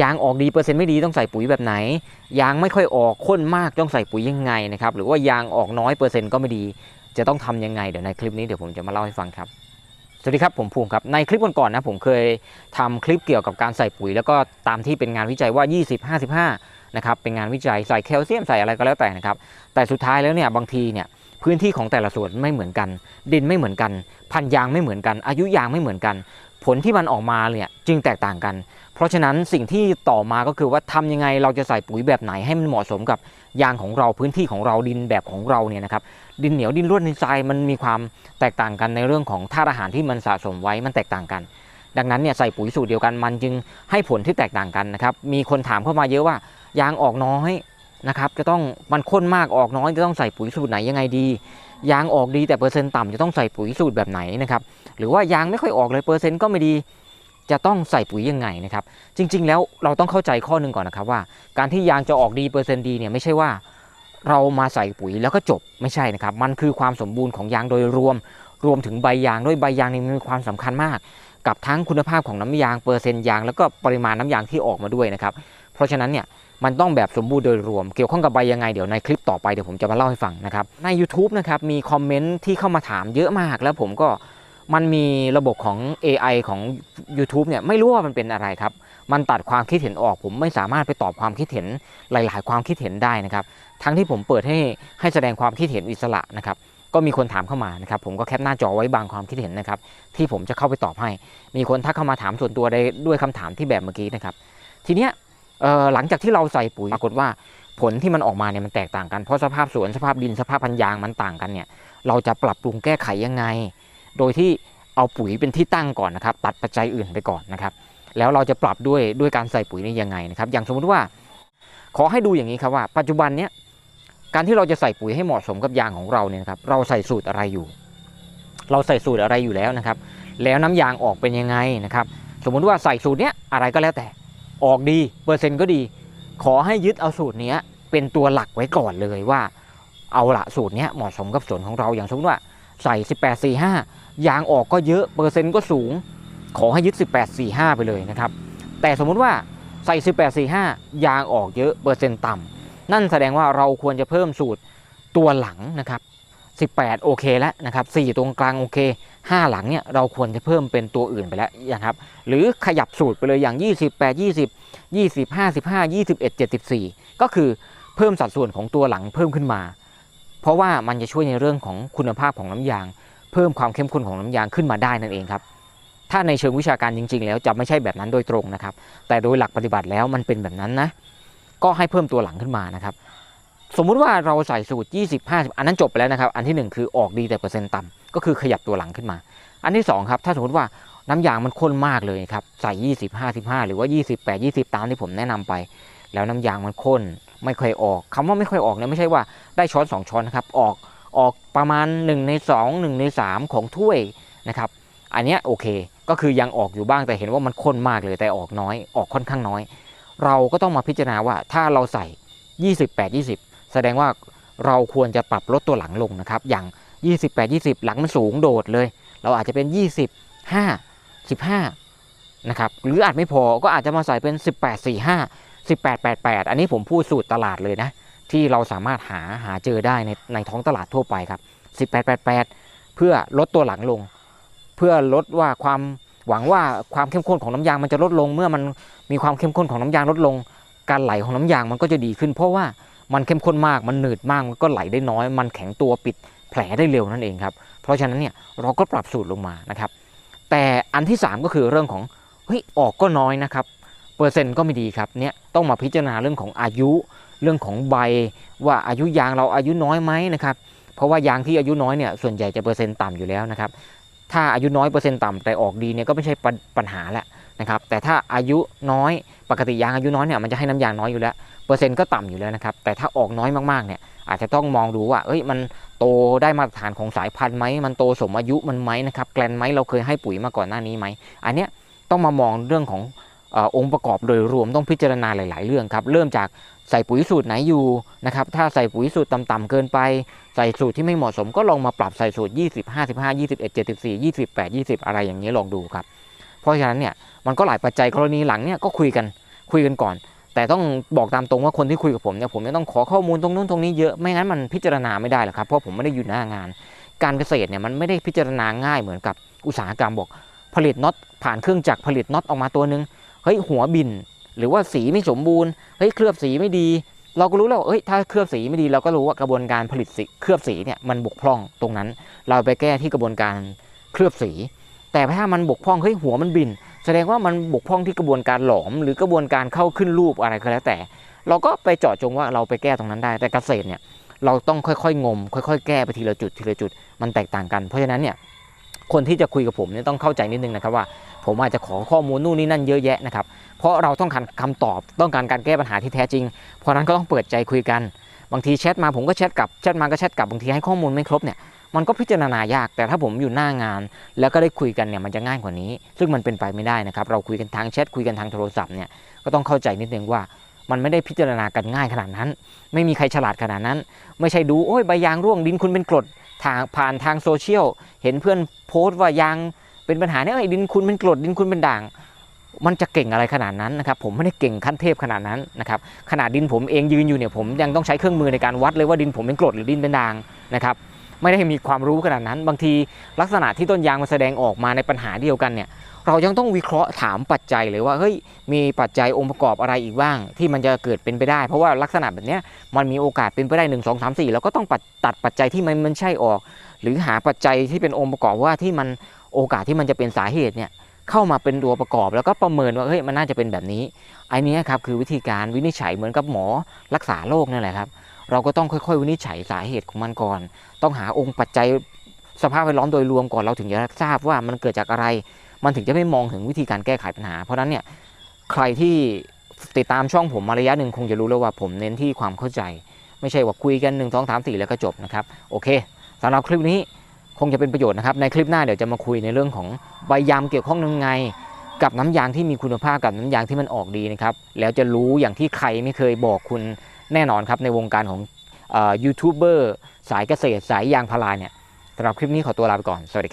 ยางออกดีเปอร์เซ็นต์ไม่ดีต้องใส่ปุ๋ยแบบไหน ยางไม่ค่อยออกข้นมากต้องใส่ปุ๋ยยังไงนะครับหรือว่ายางออกน้อยเปอร์เซ็นต์ก็ไม่ดี จะต้องทำยังไงเดี๋ยวในคลิปนี้เดี๋ยวผมจะมาเล่าให้ฟังครับสวัสดีครับผมภูมิครับในคลิปก่อนๆนะผมเคยทำคลิปเกี่ยวกับการใส่ปุ๋ย แล้วก็ตามที่เป็นงานวิจัยว่า 20 55นะครับเป็นงานวิจัยใส่แคลเซียมใส่อะไรก็แล้วแต่นะครับแต่สุดท้ายแล้วเนี่ยบางทีเนี่ยพื้นที่ของแต่ละส่วนไม่เหมือนกัน ดินไม่เหมือนกัน พันยางไม่เหมือนกัน อายุยางไม่เหมือนกัน ผลที่มันออกมาเนี่ยจึงแตกต่างกัน เพราะฉะนั้นสิ่งที่ต่อมาก็คือว่าทำยังไงเราจะใส่ปุ๋ยแบบไหนให้มันเหมาะสมกับยางของเราพื้นที่ของเราดินแบบของเราเนี่ยนะครับดินเหนียวดินร่วนดินทรายมันมีความแตกต่างกันในเรื่องของธาตุอาหารที่มันสะสมไว้มันแตกต่างกัน ดังนั้นเนี่ยใส่ปุ๋ยสูตรเดียวกันมันจึงให้ผลที่แตกต่างกันนะครับมีคนถามเข้ามาเยอะว่ายางออกน้อยนะครับจะต้องมันข้นมากออกน้อยจะต้องใส่ปุ๋ยสูตรไหนยังไงดี ยางออกดีแต่เปอร์เซ็นต์ต่ำจะต้องใส่ปุ๋ยสูตรแบบไหนนะครับหรือว่ายางไม่ค่อยออกเลยเปอร์เซ็นต์ก็ไม่ดีจะต้องใส่ปุ๋ยยังไงนะครับจริง ๆ แล้วเราต้องเข้าใจข้อหนึ่งก่อนนะครับว่า การที่ยางจะออกดีเปอร์เซ็นต์ดีเนี่ยไม่ใช่ว่าเรามาใส่ปุ๋ยแล้วก็จบไม่ใช่นะครับมันคือความสมบูรณ์ของยางโดยรวม รวมถึงใบยางด้วยใบยางนี่มีความสำคัญมาก กับทั้งคุณภาพของน้ำยางเปอร์เซ็นต์ยาง แล้วก็ปริมาณน้ำยางที่ออกมาด้วยนะครับเพราะฉะนั้นเนี่ย มันต้องแบบสมบูรณ์โดยรวม เกี่ยวข้องกับใบยังไงเดี๋ยวในคลิปต่อไปเดี๋ยวผมจะมาเล่าให้ฟังนะครับใน YouTube นะครับมีคอมเมนต์ที่เข้ามาถามเยอะมาก แล้วผมก็มันมีระบบของ AI ของ YouTube เนี่ยไม่รู้ว่ามันเป็นอะไรครับ มันตัดความคิดเห็นออก ผมไม่สามารถไปตอบความคิดเห็นหลาย ๆ ความคิดเห็นได้นะครับ ทั้งที่ผมเปิดให้ให้แสดงความคิดเห็นอิสระนะครับก็มีคนถามเข้ามานะครับผมก็แคปหน้าจอไว้บางความคิดเห็นนะครับที่ผมจะเข้าไปตอบให้ มีคนทักเข้ามาถามส่วนตัวได้ด้วยคำถามที่แบบเมื่อกี้นะครับ ทีเนี้ย หลังจากที่เราใส่ปุ๋ยปรากฏว่าผลที่มันออกมาเนี่ยมันแตกต่างกันเพราะสภาพสวนสภาพดินสภาพพันยางมันต่างกันเนี่ยเราจะปรับปรุงแก้ไขยังไง โดยที่เอาปุ๋ยเป็นที่ตั้งก่อนนะครับ ตัดปัจจัยอื่นไปก่อนนะครับ แล้วเราจะปรับด้วยด้วยการใส่ปุ๋ยนี่ยังไงนะครับ อย่างสมมุติว่า ขอให้ดูอย่างนี้ครับว่า ปัจจุบันเนี้ยการที่เราจะใส่ปุ๋ยให้เหมาะสมกับยางของเราเนี่ยนะครับเราใส่สูตรอะไรอยู่ เราใส่สูตรอะไรอยู่แล้วนะครับ แล้วน้ำยางออกเป็นยังไงนะครับ สมมุติว่าใส่สูตรเนี้ยอะไรก็แล้วแต่ ออกดี เปอร์เซ็นต์ก็ดี ขอให้ยึดเอาสูตรนี้เป็นตัวหลักไว้ก่อนเลยว่า เอาละสูตรนี้เหมาะสมกับสวนของเราอย่างสมมติว่าใส่ 18 4 5 ยางออกก็เยอะเปอร์เซ็นต์ก็สูง ขอให้ยึด 18 4 5 ไปเลยนะครับ แต่สมมุติว่าใส่ 18 4 5 ยางออกเยอะเปอร์เซ็นต์ต่ำนั่นแสดงว่าเราควรจะเพิ่มสูตรตัวหลังนะครับ 18 โอเคแล้วนะครับ4ตรงกลางโอเค 5 หลังเนี่ยเราควรจะเพิ่มเป็นตัวอื่นไปแล้วนะครับหรือขยับสูตรไปเลยอย่าง 28 20 20 55 21 74 ก็คือเพิ่มสัดส่วนของตัวหลังเพิ่มขึ้นมา เพราะว่ามันจะช่วยในเรื่องของคุณภาพของน้ำยาง เพิ่มความเข้มข้นของน้ำยางขึ้นมาได้นั่นเองครับถ้าในเชิงวิชาการจริง ๆ แล้วจะไม่ใช่แบบนั้นโดยตรงนะครับแต่โดยหลักปฏิบัติแล้วมันเป็นแบบนั้นนะก็ให้เพิ่มตัวหลังขึ้นมานะครับ สมมุติว่าเราใส่สูตร 20 50 อันนั้นจบไปแล้วนะครับ อันที่ 1 คือออกดีแต่เปอร์เซ็นต์ต่ำก็คือขยับตัวหลังขึ้นมา อันที่ 2 ครับ ถ้าสมมติว่าน้ำยางมันข้นมากเลยครับใส่ 20 55 หรือว่า 28 20 ตามที่ผมแนะนำไป แล้วน้ำยางมันข้นไม่ค่อยออกคำว่าไม่ค่อยออกเนี่ยไม่ใช่ว่าได้ช้อน 2 ช้อนนะครับออกออกประมาณ 1 ใน 2 1 ใน 3 ของถ้วยนะครับอันนี้โอเคก็คือยังออกอยู่บ้างแต่เห็นว่ามันข้นมากเลยแต่ออกน้อยออกค่อนข้างน้อย เราก็ต้องมาพิจารณาว่าถ้าเราใส่ 28 20 แสดงว่าเราควรจะปรับลดตัวหลังลงนะครับ อย่าง 28 20 หลังมันสูงโดดเลย เราอาจจะเป็น 20 5 15 นะครับ หรืออาจไม่พอก็อาจจะมาใส่เป็น 18 45 18 88 อันนี้ผมพูดสูตรตลาดเลยนะ ที่เราสามารถหาหาเจอได้ในในท้องตลาดทั่วไปครับ 18 88 เพื่อลดตัวหลังลง เพื่อลดว่าความหวังว่าความเข้มข้นของน้ำยางมันจะลดลง เมื่อมันมีความเข้มข้นของน้ำยางลดลง การไหลของน้ำยางมันก็จะดีขึ้น เพราะว่า มันเข้มข้นมากมันหนืดมากมันก็ไหลได้น้อย มันแข็งตัวปิดแผลได้เร็วนั่นเองครับเพราะฉะนั้นเนี่ยเราก็ปรับสูตรลงมานะครับแต่อันที่ 3 ก็คือเรื่องของเฮ้ยออกก็น้อยนะครับเปอร์เซ็นต์ก็ไม่ดีครับเนี่ยต้องมาพิจารณาเรื่องของอายุเรื่องของใบว่าอายุยางเราอายุน้อยไหมนะครับเพราะว่ายางที่อายุน้อยเนี่ยส่วนใหญ่จะเปอร์เซ็นต์ต่ำอยู่แล้วนะครับถ้าอายุน้อยเปอร์เซ็นต์ต่ำแต่ออกดีเนี่ยก็ไม่ใช่ปัญปัญหาแหละนะครับแต่ถ้าอายุน้อยปกติยางอายุน้อยเนี่ยมันจะให้น้ำยางน้อยอยู่แล้ว เปอร์เซ็นต์ก็ต่ำอยู่แล้วนะครับ แต่ถ้าออกน้อยมากๆเนี่ยอาจจะต้องมองดูว่าเอ้ยมันโตได้มาตรฐานของสายพันธุ์ไหมมันโตสมอายุมันไหมนะครับแกลนไหมเราเคยให้ปุ๋ยมาก่อนหน้านี้ไหมอันเนี้ยต้องมามองเรื่องของออองค์ประกอบโดยรวมต้องพิจารณาหลาย ๆ เรื่องครับ เริ่มจากใส่ปุ๋ยสูตรไหนอยู่นะครับ ถ้าใส่ปุ๋ยสูตรต่ำๆเกินไป ใส่สูตรที่ไม่เหมาะสมก็ลองมาปรับใส่สูตร 20 55 21 74 28 20 อะไรอย่างนี้ลองดูครับ เพราะฉะนั้นเนี่ยมันก็หลายปัจจัยกรณีหลังเนี่ยก็คุยกันคุยกันก่อน แต่ต้องบอกตามตรงว่าคนที่คุยกับผมเนี่ยผมจะต้องขอข้อมูลตรงนู้นตรงนี้เยอะไม่งั้นมันพิจารณาไม่ได้หรอกครับเพราะผมไม่ได้อยู่หน้างาน การเกษตรเนี่ยมันไม่ได้พิจารณาง่ายเหมือนกับอุตสาหกรรมบอก ผลิตน็อตผ่านเครื่องจักรผลิตน็อตออกมาตัวนึงเฮ้ยหัวบิน หรือว่าสีไม่สมบูรณ์เฮ้ยเคลือบสีไม่ดี เราก็รู้แล้วว่าเอ้ยถ้าเคลือบสีไม่ดีเราก็รู้ว่ากระบวนการผลิตสีเคลือบสีเนี่ยมันบกพร่องตรงนั้น เราไปแก้ที่กระบวนการเคลือบสี แต่ถ้ามันบกพร่องเฮ้ยหัวมันบิน แสดงว่ามันบกพร่องที่กระบวนการหลอม หรือกระบวนการเข้าขึ้นรูปอะไรก็แล้วแต่ เราก็ไปเจาะจงว่าเราไปแก้ตรงนั้นได้ แต่เกษตรเนี่ยเราต้องค่อยๆ งม ค่อยๆ แก้ไปทีละจุดทีละจุดมันแตกต่างกัน เพราะฉะนั้นเนี่ยคนที่จะคุยกับผมเนี่ยต้องเข้าใจนิดนึงนะครับว่า ผมอาจจะขอข้อมูลนู่นนี่นั่นเยอะแยะนะครับเพราะเราต้องการคำตอบต้องการการแก้ปัญหาที่แท้จริง เพราะฉะนั้นก็ต้องเปิดใจคุยกันบางทีแชทมาผมก็แชทกลับแชทมาก็แชทกลับบางทีให้ข้อมูลไม่ครบเนี่ย มันก็พิจารณายาก แต่ถ้าผมอยู่หน้างาน แล้วก็ได้คุยกันเนี่ยมันจะง่ายกว่านี้ ซึ่งมันเป็นไปไม่ได้นะครับ เราคุยกันทางแชทคุยกันทางโทรศัพท์เนี่ยก็ต้องเข้าใจนิดนึงว่ามันไม่ได้พิจารณากันง่ายขนาดนั้น ไม่มีใครฉลาดขนาดนั้น ไม่ใช่ดูโอ้ยใบยางร่วงดินคุณเป็นกรดทางผ่านทางโซเชียล เห็นเพื่อนโพสต์ว่ายางเป็นปัญหาเนี่ยเอ้ยดินคุณเป็นกรดดินคุณเป็นด่าง มันจะเก่งอะไรขนาดนั้นนะครับ ผมไม่ได้เก่งขั้นเทพขนาดนั้นนะครับขนาดดินผมเองยืนอยู่เนี่ยผมยังต้องใช้เครื่องมือในการวัดเลยว่าดินผมเป็นกรดหรือดินเป็นด่างนะครับ ไม่ได้มีความรู้ขนาดนั้น บางทีลักษณะที่ต้นยางมันแสดงออกมาในปัญหาเดียวกันเนี่ยเรายังต้องวิเคราะห์ถามปัจจัยเลยว่าเฮ้ยมีปัจจัยองค์ประกอบอะไรอีกบ้าง ที่มันจะเกิดเป็นไปได้ เพราะว่าลักษณะแบบนี้มันมีโอกาสเป็นไปได้หนึ่งสองสามสี่แล้วก็ต้องตัดปัจจัยที่มันมันใช่ออก หรือหาปัจจัยที่เป็นองค์ประกอบว่าที่มันโอกาสที่มันจะเป็นสาเหตุเนี่ยเข้ามาเป็นตัวประกอบแล้วก็ประเมินว่าเฮ้ยมันน่าจะเป็นแบบนี้ไอ้นี้ครับคือวิธีการวินิจฉัยเหมือนกับหมอรักษาโรคนั่นแหละครับ เราก็ต้องค่อยๆ วินิจฉัยสาเหตุของมันก่อน ต้องหาองค์ปัจจัยสภาพแวดล้อมโดยรวมก่อนเราถึงจะทราบว่ามันเกิดจากอะไร มันถึงจะไม่มองถึงวิธีการแก้ไขปัญหา เพราะนั้นเนี่ยใครที่ติดตามช่องผมมาระยะหนึ่งคงจะรู้แล้วว่าผมเน้นที่ความเข้าใจ ไม่ใช่ว่าคุยกัน1 2 3 4 แล้วก็จบนะครับโอเคสำหรับคลิปนี้คงจะเป็นประโยชน์นะครับในคลิปหน้าเดี๋ยวจะมาคุยในเรื่องของใบยามเกี่ยวข้องยังไง กับน้ำยางที่มีคุณภาพกับน้ำยางที่มันออกดีนะครับแล้วจะรู้อย่างที่ใครไม่เคยบอกคุณ แน่นอนครับในวงการของยูทูบเบอร์สายเกษตรสายยางพาราเนี่ยสำหรับคลิปนี้ขอตัวลาไปก่อน สวัสดี